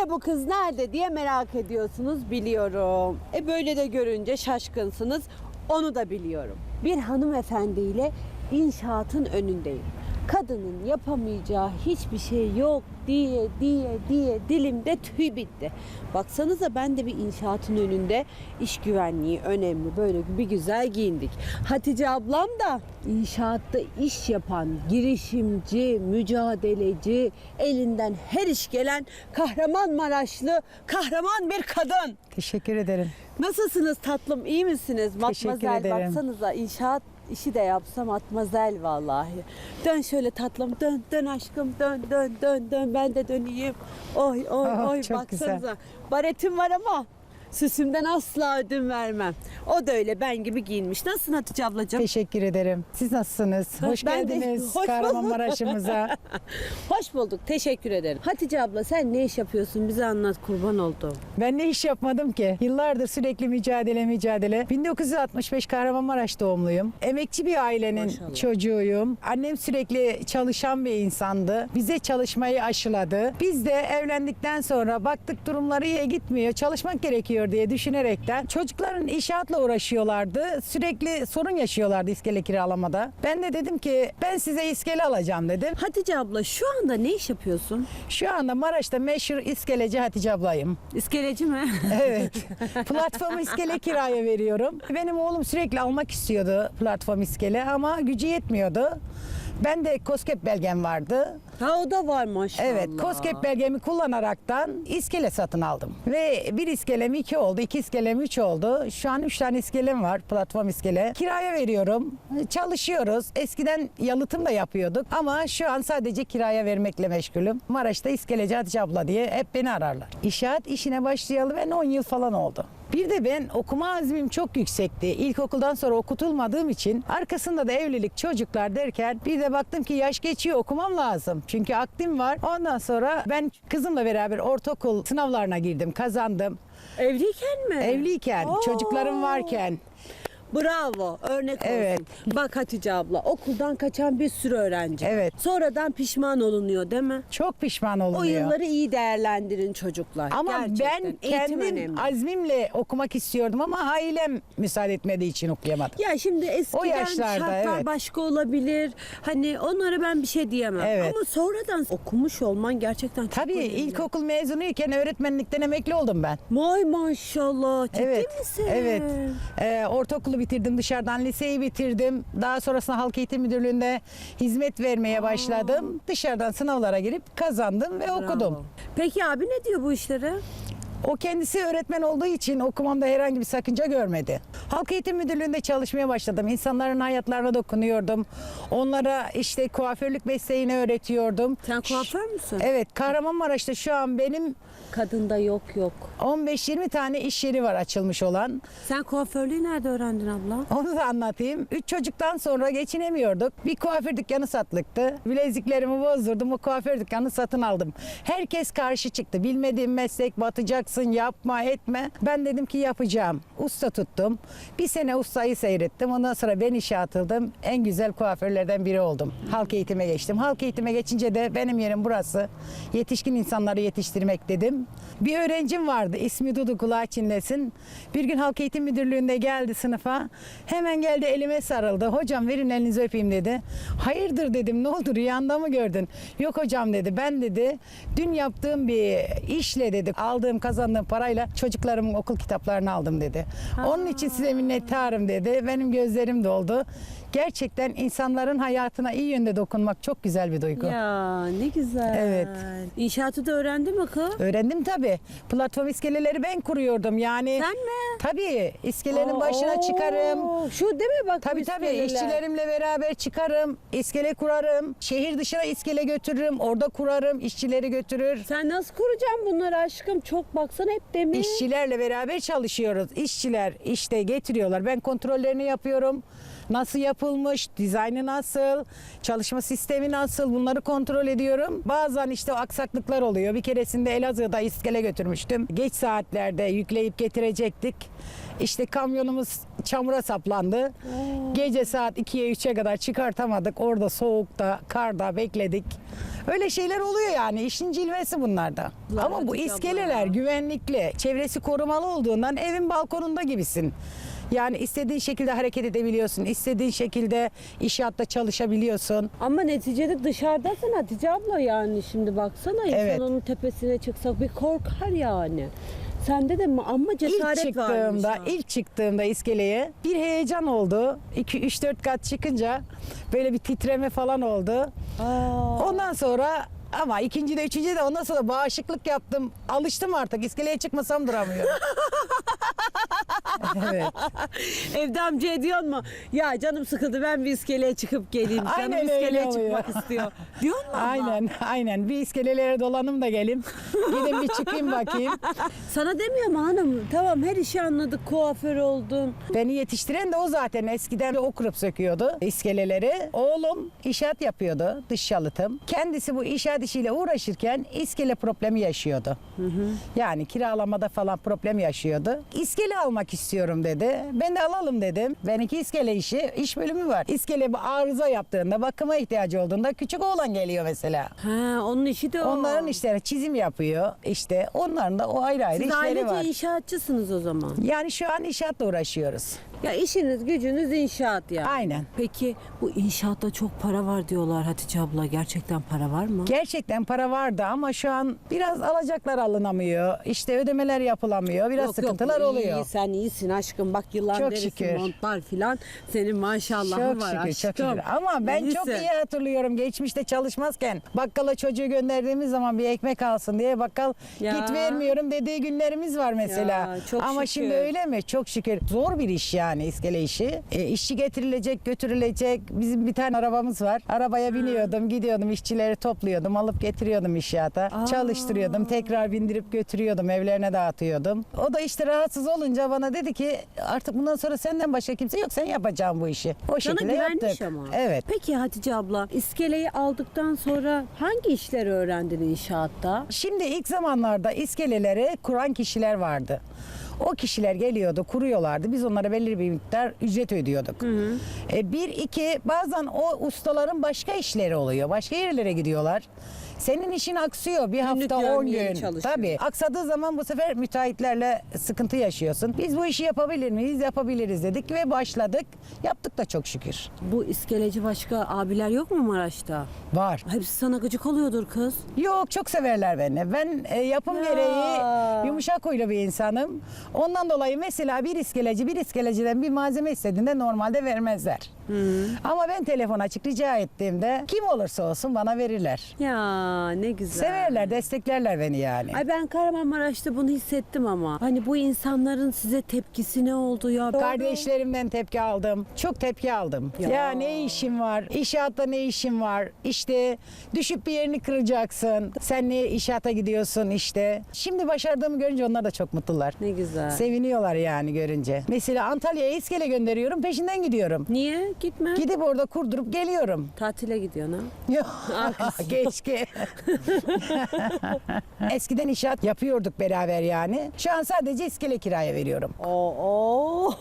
Yine bu kız nerede diye merak ediyorsunuz biliyorum. E böyle de görünce şaşkınsınız. Onu da biliyorum. Bir hanımefendiyle inşaatın önündeyim. Kadının yapamayacağı hiçbir şey yok diye diye diye dilimde tüy bitti. Baksanıza ben de bir inşaatın önünde iş güvenliği önemli böyle bir güzel giyindik. Hatice ablam da inşaatta iş yapan girişimci, mücadeleci, elinden her iş gelen kahraman Maraşlı, kahraman bir kadın. Teşekkür ederim. Nasılsınız tatlım? iyi misiniz? Teşekkür Matmazel ederim. baksanıza inşaat işi de yapsam matmazel vallahi. Dön şöyle tatlım dön dön aşkım dön dön dön dön ben de döneyim. Oy oy Oh, oy çok baksanıza. güzel. Baretim var ama süsümden asla ödün vermem. O da öyle ben gibi giyinmiş. Nasılsın Hatice ablacığım? Teşekkür ederim. Siz nasılsınız? Hoş Ben de- geldiniz hoş. Kahramanmaraş'ımıza. Hoş bulduk. Teşekkür ederim. Hatice abla sen ne iş yapıyorsun? Bize anlat kurban oldum. ben ne iş yapmadım ki? Yıllardır sürekli mücadele mücadele. 1965 Kahramanmaraş doğumluyum. Emekçi bir ailenin Maşallah. çocuğuyum. Annem sürekli çalışan bir insandı. Bize çalışmayı aşıladı. Biz de evlendikten sonra baktık durumları iyi gitmiyor. Çalışmak gerekiyor diye düşünerekten çocukların inşaatla uğraşıyorlardı. Sürekli sorun yaşıyorlardı iskele kiralamada. Ben de dedim ki ben size iskele alacağım dedim. Hatice abla şu anda ne iş yapıyorsun? Şu anda Maraş'ta meşhur iskeleci Hatice ablayım. İskeleci mi? Evet. Platform iskele kiraya veriyorum. Benim oğlum sürekli almak istiyordu platform iskele ama gücü yetmiyordu. Ben de COSGAP belgem vardı. ha o da var maşallah. Evet, COSGAP belgemi kullanaraktan iskele satın aldım. Ve bir iskelem iki oldu, iki iskelem üç oldu. Şu an üç tane iskelem var, platform iskele. Kiraya veriyorum, çalışıyoruz. Eskiden yalıtım da yapıyorduk ama şu an sadece kiraya vermekle meşgulüm. Maraş'ta iskeleci Hatice abla diye hep beni ararlar. İnşaat işine başlayalı ben 10 yıl falan oldu. Bir de ben okuma azmim çok yüksekti. İlkokuldan sonra okutulmadığım için arkasında da evlilik çocuklar derken bir de baktım ki yaş geçiyor okumam lazım. Çünkü akdim var. Ondan sonra ben kızımla beraber ortaokul sınavlarına girdim, kazandım. Evliyken mi? Evliyken, Oo. çocuklarım varken. Bravo. Örnek Evet. olsun. Bak Hatice abla okuldan kaçan bir sürü öğrenci. var. Evet. Sonradan pişman olunuyor değil mi? Çok pişman O olunuyor. yılları iyi değerlendirin çocuklar. Ama Gerçekten. ben Eğitim kendim önemli. azmimle okumak istiyordum ama ailem müsaade etmediği için okuyamadım. Ya şimdi eskiden yaşlarda, şartlar evet. başka olabilir. Hani onlara ben bir şey diyemem. Evet. Ama sonradan okumuş olman gerçekten çok Tabii önemli. ilkokul mezunuyken öğretmenlikten emekli oldum ben. Vay maşallah. Ciddi Evet. misin? Evet. Ee, ortaokulu bitirdim dışarıdan, liseyi bitirdim. Daha sonrasında Halk Eğitim Müdürlüğü'nde hizmet vermeye başladım. Dışarıdan sınavlara girip kazandım ve okudum. Peki abi ne diyor bu işlere? O kendisi öğretmen olduğu için okumamda herhangi bir sakınca görmedi. Halk Eğitim Müdürlüğü'nde çalışmaya başladım. İnsanların hayatlarına dokunuyordum. Onlara işte kuaförlük mesleğini öğretiyordum. Sen kuaför müsün? Evet, Kahramanmaraş'ta şu an benim Kadında yok yok. 15-20 tane iş yeri var açılmış olan. Sen kuaförlüğü nerede öğrendin abla? Onu da anlatayım. Üç çocuktan sonra geçinemiyorduk. Bir kuaför dükkanı satlıktı. Bileziklerimi bozdurdum. O kuaför dükkanı satın aldım. Herkes karşı çıktı. Bilmediğim meslek batacaksın yapma etme. Ben dedim ki yapacağım. Usta tuttum. Bir sene ustayı seyrettim. Ondan sonra ben işe atıldım. En güzel kuaförlerden biri oldum. Halk eğitime geçtim. Halk eğitime geçince de benim yerim burası. Yetişkin insanları yetiştirmek dedim. Bir öğrencim vardı. ismi Dudu kulağı çinlesin. Bir gün Halk Eğitim Müdürlüğü'nde geldi sınıfa. Hemen geldi elime sarıldı. Hocam verin elinizi öpeyim dedi. Hayırdır dedim ne oldu rüyanda mı gördün? Yok hocam dedi. Ben dedi dün yaptığım bir işle dedi aldığım kazandığım parayla çocuklarımın okul kitaplarını aldım dedi. Onun için size minnettarım dedi. Benim gözlerim doldu. Gerçekten insanların hayatına iyi yönde dokunmak çok güzel bir duygu. Ya ne güzel. Evet. İnşaatı da öğrendin mi kız? Öğrendim tabii. Platform iskeleleri ben kuruyordum. Yani Sen mi? Tabii iskelenin Aa, başına oo. çıkarım. Şu değil mi bak bu Tabii tabii iskeleler? işçilerimle beraber çıkarım, iskele kurarım. Şehir dışına iskele götürürüm, orada kurarım, işçileri götürür. Sen nasıl kuracaksın bunları aşkım? Çok baksana hep demir. İşçilerle beraber çalışıyoruz. İşçiler işte getiriyorlar. Ben kontrollerini yapıyorum. Nasıl yapılmış, dizaynı nasıl, çalışma sistemi nasıl bunları kontrol ediyorum. Bazen işte aksaklıklar oluyor. Bir keresinde Elazığ'da iskele götürmüştüm. Geç saatlerde yükleyip getirecektik. İşte kamyonumuz çamura saplandı. Gece saat 2'ye 3'e kadar çıkartamadık. Orada soğukta, karda bekledik. Öyle şeyler oluyor yani. İşin cilvesi bunlarda. Ama bu iskeleler güvenlikli, çevresi korumalı olduğundan evin balkonunda gibisin. Yani istediğin şekilde hareket edebiliyorsun. istediğin şekilde inşaatta çalışabiliyorsun. Ama neticede dışarıdasın Hatice abla yani şimdi baksana insan Evet. onun tepesine çıksak bir korkar yani. Sende de mi- amma cesaret ilk varmış. çıktığımda, ha. ilk çıktığımda iskeleye bir heyecan oldu. 2 3 4 kat çıkınca böyle bir titreme falan oldu. Aa. Ondan sonra ama ikinci de üçüncü de ondan sonra bağışıklık yaptım. Alıştım artık. İskeleye çıkmasam duramıyorum. evet. Evde amca ediyor mu? Ya canım sıkıldı ben bir iskeleye çıkıp geleyim. Canım Aynen iskeleye oluyor. çıkmak istiyor. Diyor mu ama? Aynen, aynen. Bir iskelelere dolanım da gelin. Gidin bir çıkayım bakayım. Sana demiyor mu hanım? Tamam her işi anladık. Kuaför oldun. Beni yetiştiren de o zaten. Eskiden o kurup söküyordu iskeleleri. Oğlum inşaat yapıyordu, dış yalıtım. Kendisi bu inşaat işiyle uğraşırken iskele problemi yaşıyordu. Yani kiralamada falan problem yaşıyordu. İskele almak istiyorum dedi. Ben de alalım dedim. Benimki iskele işi, iş bölümü var. İskele bir arıza yaptığında, bakıma ihtiyacı olduğunda küçük oğlan geliyor mesela. Ha onun işi de o. Onların işleri çizim yapıyor. İşte onların da o ayrı ayrı Siz işleri var. inşaatçısınız o zaman. Yani şu an inşaatla uğraşıyoruz. Ya işiniz gücünüz inşaat yani. Aynen. Peki bu inşaatta çok para var diyorlar Hatice abla. Gerçekten para var mı? Gerçekten para vardı ama şu an biraz alacaklar alınamıyor. İşte ödemeler yapılamıyor. Biraz sıkıntılar yok, oluyor. iyi, sen iyisin aşkım. Bak yılan Çok derisi, şükür. montlar filan. Senin maşallahın Çok var şükür, aşkım. çok şükür. Ama ben çok iyi hatırlıyorum geçmişte çalışmazken bakkala çocuğu gönderdiğimiz zaman bir ekmek alsın diye bakkal Ya. git vermiyorum dediği günlerimiz var mesela. Çok Ama şükür. şimdi öyle mi? Çok şükür. Zor bir iş yani iskele işi. E, işçi getirilecek, götürülecek. Bizim bir tane arabamız var. Arabaya biniyordum, gidiyordum, işçileri topluyordum, alıp getiriyordum inşaata. Aa. Çalıştırıyordum, tekrar bindirip götürüyordum, evlerine dağıtıyordum. O da işte rahatsız olunca bana dedi ki artık bundan sonra senden başka kimse yok, sen yapacaksın bu işi. O Sana şekilde güvenmiş yaptık. ama. Evet. Peki Hatice abla iskeleyi aldıktan sonra hangi işleri öğrendin inşaatta? Şimdi ilk zamanlarda iskeleleri kuran kişiler vardı. O kişiler geliyordu, kuruyorlardı. Biz onlara belli bir miktar ücret ödüyorduk. E, bir, iki, bazen o ustaların başka işleri oluyor. Başka yerlere gidiyorlar. Senin işin aksıyor bir hafta on görmeye gün. çalışıyor. Tabii. Aksadığı zaman bu sefer müteahhitlerle sıkıntı yaşıyorsun. Biz bu işi yapabilir miyiz? Yapabiliriz dedik ve başladık. Yaptık da çok şükür. Bu iskeleci başka abiler yok mu Maraş'ta? Var. Hepsi sana gıcık oluyordur kız. Yok çok severler beni. Ben e, yapım Ya. gereği yumuşak huylu bir insanım. Ondan dolayı mesela bir iskeleci bir iskeleciden bir malzeme istediğinde normalde vermezler. Ama ben telefon açık rica ettiğimde kim olursa olsun bana verirler. Ya ne güzel. Severler, desteklerler beni yani. Ay ben Kahramanmaraş'ta bunu hissettim ama. Hani bu insanların size tepkisi ne oldu ya? Kardeşlerimden tepki aldım. Çok tepki aldım. Ya. Ya, ne işin var? İnşaatta ne işin var? İşte düşüp bir yerini kıracaksın. Sen niye inşaata gidiyorsun işte. Şimdi başardığımı görünce onlar da çok mutlular. Ne güzel. Seviniyorlar yani görünce. Mesela Antalya'ya iskele gönderiyorum peşinden gidiyorum. Niye? Gitme. Gidip orada kurdurup geliyorum. Tatile gidiyorsun ha? Yok keşke. Eskiden inşaat yapıyorduk beraber yani. Şu an sadece iskele kiraya veriyorum. Oo.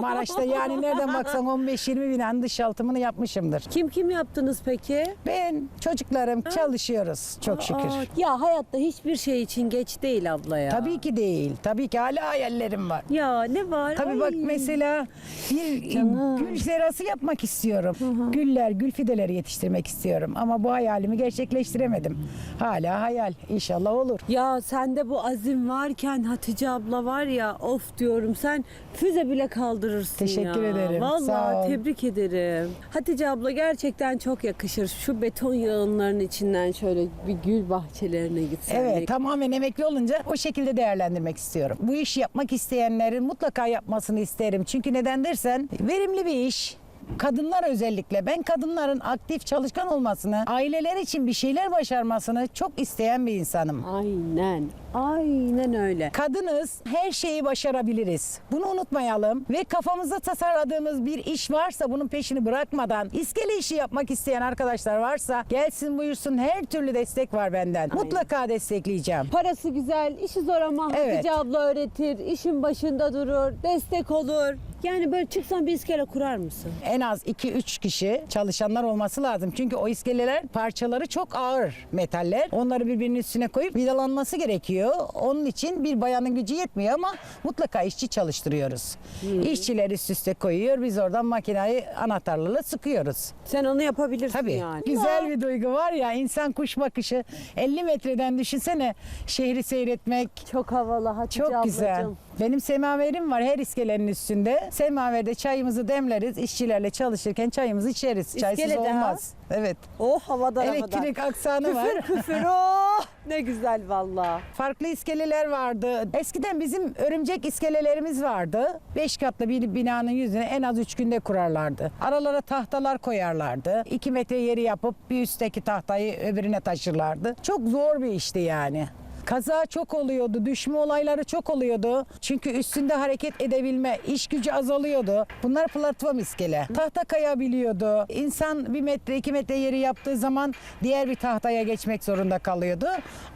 Maraş'ta yani nereden baksan 15-20 binen dışaltımını yapmışımdır. Kim kim yaptınız peki? Ben, çocuklarım çalışıyoruz çok şükür. Aa, ya hayatta hiçbir şey için geç değil abla ya. Tabii ki değil. Tabii ki hala hayallerim var. Ya ne var? Tabii bak Ay. mesela bir Canım. gül serası yapmak istiyorum. Güller, gül fideleri yetiştirmek istiyorum. Ama bu hayalimi gerçekleştiremedim. Hala hayal. İnşallah olur. Ya sende bu azim varken Hatice abla var ya of diyorum sen füze bile kaldırırsın Teşekkür ya. ederim, Vallahi sağ ol. tebrik ederim. Hatice abla gerçekten çok yakışır. Şu beton yığınlarının içinden şöyle bir gül bahçelerine gitsen. Evet tamamen emekli olunca o şekilde değerlendirmek istiyorum. Bu işi yapmak isteyenlerin mutlaka yapmasını isterim. Çünkü neden dersen verimli bir iş. Kadınlar özellikle ben kadınların aktif çalışkan olmasını, aileler için bir şeyler başarmasını çok isteyen bir insanım. Aynen. Aynen öyle. Kadınız her şeyi başarabiliriz. Bunu unutmayalım ve kafamızda tasarladığımız bir iş varsa bunun peşini bırakmadan iskele işi yapmak isteyen arkadaşlar varsa gelsin buyursun her türlü destek var benden. Mutlaka destekleyeceğim. Parası güzel, işi zor ama Evet. Hatice abla öğretir, işin başında durur, destek olur. Yani böyle çıksan bir iskele kurar mısın? En az 2-3 kişi çalışanlar olması lazım. Çünkü o iskeleler parçaları çok ağır metaller. Onları birbirinin üstüne koyup vidalanması gerekiyor. Onun için bir bayanın gücü yetmiyor ama mutlaka işçi çalıştırıyoruz. İşçiler üst üste koyuyor. Biz oradan makinayı anahtarlarla sıkıyoruz. Sen onu yapabilirsin Tabii. yani. Güzel bir duygu var ya insan kuş bakışı 50 metreden düşünsene şehri seyretmek. Çok havalı Hatice Çok ablacığım. Benim semaverim var her iskelenin üstünde. Semaverde çayımızı demleriz. işçilerle çalışırken çayımızı içeriz. Çaysız İskele de ha? olmaz. Evet. Oh havada havada. Elektrik aksanı var. Küfür küfür oh ne güzel valla. Farklı iskeleler vardı. Eskiden bizim örümcek iskelelerimiz vardı. Beş katlı bir binanın yüzüne en az üç günde kurarlardı. Aralara tahtalar koyarlardı. İki metre yeri yapıp bir üstteki tahtayı öbürüne taşırlardı. Çok zor bir işti yani. Kaza çok oluyordu, düşme olayları çok oluyordu. Çünkü üstünde hareket edebilme, iş gücü azalıyordu. Bunlar platform iskele. Tahta kayabiliyordu. İnsan bir metre, iki metre yeri yaptığı zaman diğer bir tahtaya geçmek zorunda kalıyordu.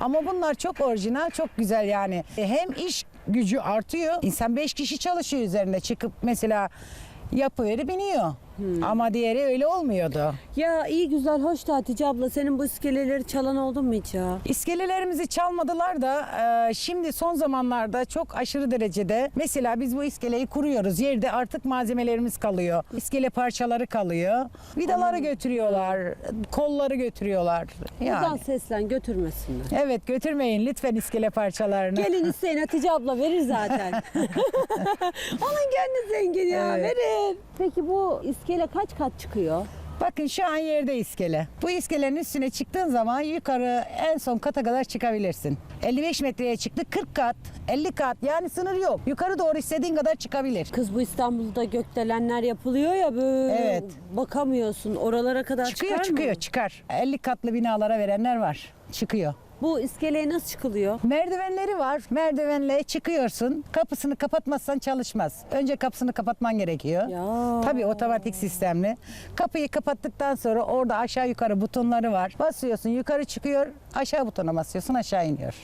Ama bunlar çok orijinal, çok güzel yani. Hem iş gücü artıyor. İnsan beş kişi çalışıyor üzerinde çıkıp mesela yapıveri biniyor. Ama diğeri öyle olmuyordu. Ya iyi güzel hoş da Hatice abla senin bu iskeleleri çalan oldu mu hiç ya? İskelelerimizi çalmadılar da e, şimdi son zamanlarda çok aşırı derecede mesela biz bu iskeleyi kuruyoruz. Yerde artık malzemelerimiz kalıyor. İskele parçaları kalıyor. Vidaları götürüyorlar, kolları götürüyorlar. Buradan Yani. seslen götürmesinler. Evet götürmeyin lütfen iskele parçalarını. Gelin isteyin Hatice abla verir zaten. Onun gönlü zengin ya Evet. verin. Peki bu iskele kaç kat çıkıyor? Bakın şu an yerde iskele. Bu iskelenin üstüne çıktığın zaman yukarı en son kata kadar çıkabilirsin. 55 metreye çıktı 40 kat, 50 kat yani sınır yok. Yukarı doğru istediğin kadar çıkabilir. Kız bu İstanbul'da gökdelenler yapılıyor ya böyle Evet. bakamıyorsun oralara kadar Çıkıyor çıkar çıkıyor mı? çıkar. 50 katlı binalara verenler var. Çıkıyor. Bu iskeleye nasıl çıkılıyor? Merdivenleri var. Merdivenle çıkıyorsun. Kapısını kapatmazsan çalışmaz. Önce kapısını kapatman gerekiyor. Ya. Tabii otomatik sistemli. Kapıyı kapattıktan sonra orada aşağı yukarı butonları var. Basıyorsun yukarı çıkıyor. Aşağı butona basıyorsun aşağı iniyor.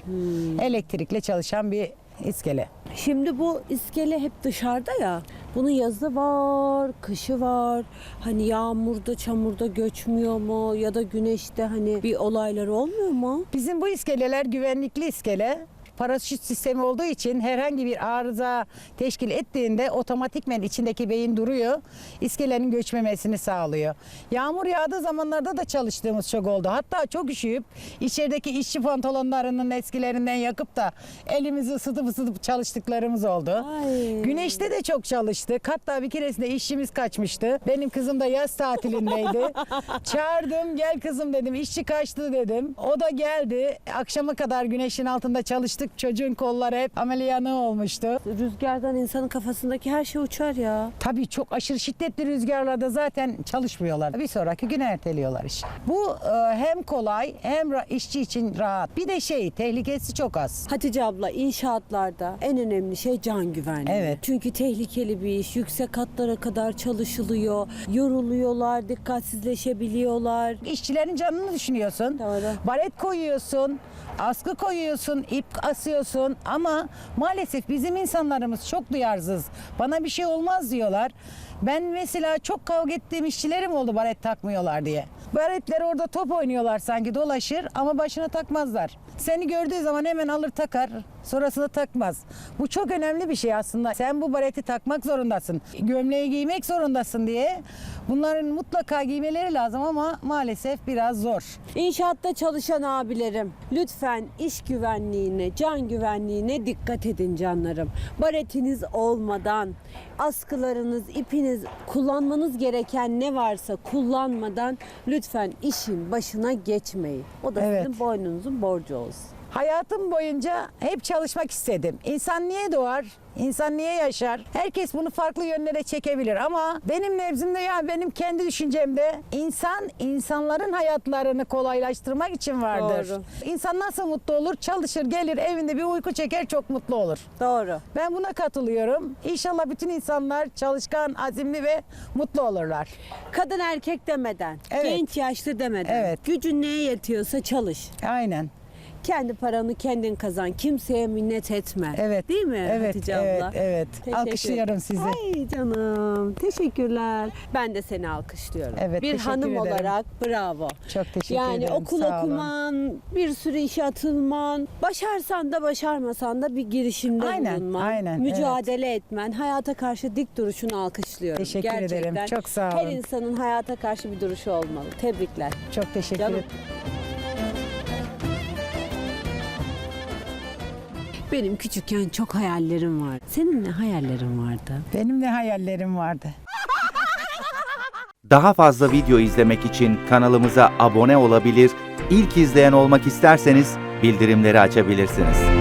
Elektrikle çalışan bir iskele. Şimdi bu iskele hep dışarıda ya. Bunun yazı var, kışı var. Hani yağmurda, çamurda göçmüyor mu? Ya da güneşte hani bir olayları olmuyor mu? Bizim bu iskeleler güvenlikli iskele. Paraşüt sistemi olduğu için herhangi bir arıza teşkil ettiğinde otomatikmen içindeki beyin duruyor. İskelenin göçmemesini sağlıyor. Yağmur yağdığı zamanlarda da çalıştığımız çok oldu. Hatta çok üşüyüp içerideki işçi pantolonlarının eskilerinden yakıp da elimizi ısıtıp ısıtıp çalıştıklarımız oldu. Ay. Güneşte de çok çalıştık. Hatta bir keresinde işçimiz kaçmıştı. Benim kızım da yaz tatilindeydi. Çağırdım gel kızım dedim. İşçi kaçtı dedim. O da geldi. Akşama kadar güneşin altında çalıştık. Çocuğun kolları hep ameliyatı olmuştu. Rüzgardan insanın kafasındaki her şey uçar ya. Tabii çok aşırı şiddetli rüzgarlarda zaten çalışmıyorlar. Bir sonraki güne erteliyorlar iş. Bu e, hem kolay hem işçi için rahat. Bir de şey tehlikesi çok az. Hatice abla inşaatlarda en önemli şey can güvenliği. Evet. Çünkü tehlikeli bir iş. Yüksek katlara kadar çalışılıyor. Yoruluyorlar, dikkatsizleşebiliyorlar. İşçilerin canını düşünüyorsun. Doğru. Baret koyuyorsun, askı koyuyorsun, ip asıyorsun ama maalesef bizim insanlarımız çok duyarsız. Bana bir şey olmaz diyorlar. Ben mesela çok kavga ettiğim işçilerim oldu baret takmıyorlar diye. Baretler orada top oynuyorlar sanki dolaşır ama başına takmazlar. Seni gördüğü zaman hemen alır takar. Sonrasında takmaz. Bu çok önemli bir şey aslında. Sen bu bareti takmak zorundasın. Gömleği giymek zorundasın diye. Bunların mutlaka giymeleri lazım ama maalesef biraz zor. İnşaatta çalışan abilerim lütfen iş güvenliğine, can güvenliğine dikkat edin canlarım. Baretiniz olmadan, askılarınız, ipiniz, kullanmanız gereken ne varsa kullanmadan lütfen işin başına geçmeyin. O da Evet. sizin boynunuzun borcu olsun. Hayatım boyunca hep çalışmak istedim. İnsan niye doğar? İnsan niye yaşar? Herkes bunu farklı yönlere çekebilir ama benim nezdimde ya benim kendi düşüncemde insan insanların hayatlarını kolaylaştırmak için vardır. Doğru. İnsan nasıl mutlu olur? Çalışır, gelir, evinde bir uyku çeker, çok mutlu olur. Doğru. Ben buna katılıyorum. İnşallah bütün insanlar çalışkan, azimli ve mutlu olurlar. Kadın erkek demeden, Evet. genç yaşlı demeden. Evet. Gücün neye yetiyorsa çalış. Aynen. Kendi paranı kendin kazan. Kimseye minnet etme. Evet. Değil mi Evet, Hatice evet, abla? evet. Teşekkür- Alkışlıyorum sizi. Ay canım. Teşekkürler. Ben de seni alkışlıyorum. Evet, bir hanım ederim. olarak bravo. Çok teşekkür yani ederim. okul Sağ olun. okuman, bir sürü işe atılman, başarsan da başarmasan da bir girişimde Aynen, bulunman, aynen, mücadele etmen, hayata karşı dik duruşunu alkışlıyorum. Teşekkür ederim. Gerçekten Çok sağ Her olun. insanın hayata karşı bir duruşu olmalı. Tebrikler. Çok teşekkür ederim. Benim küçükken çok hayallerim var. Senin ne hayallerin vardı? Benim de hayallerim vardı. Daha fazla video izlemek için kanalımıza abone olabilir, ilk izleyen olmak isterseniz bildirimleri açabilirsiniz.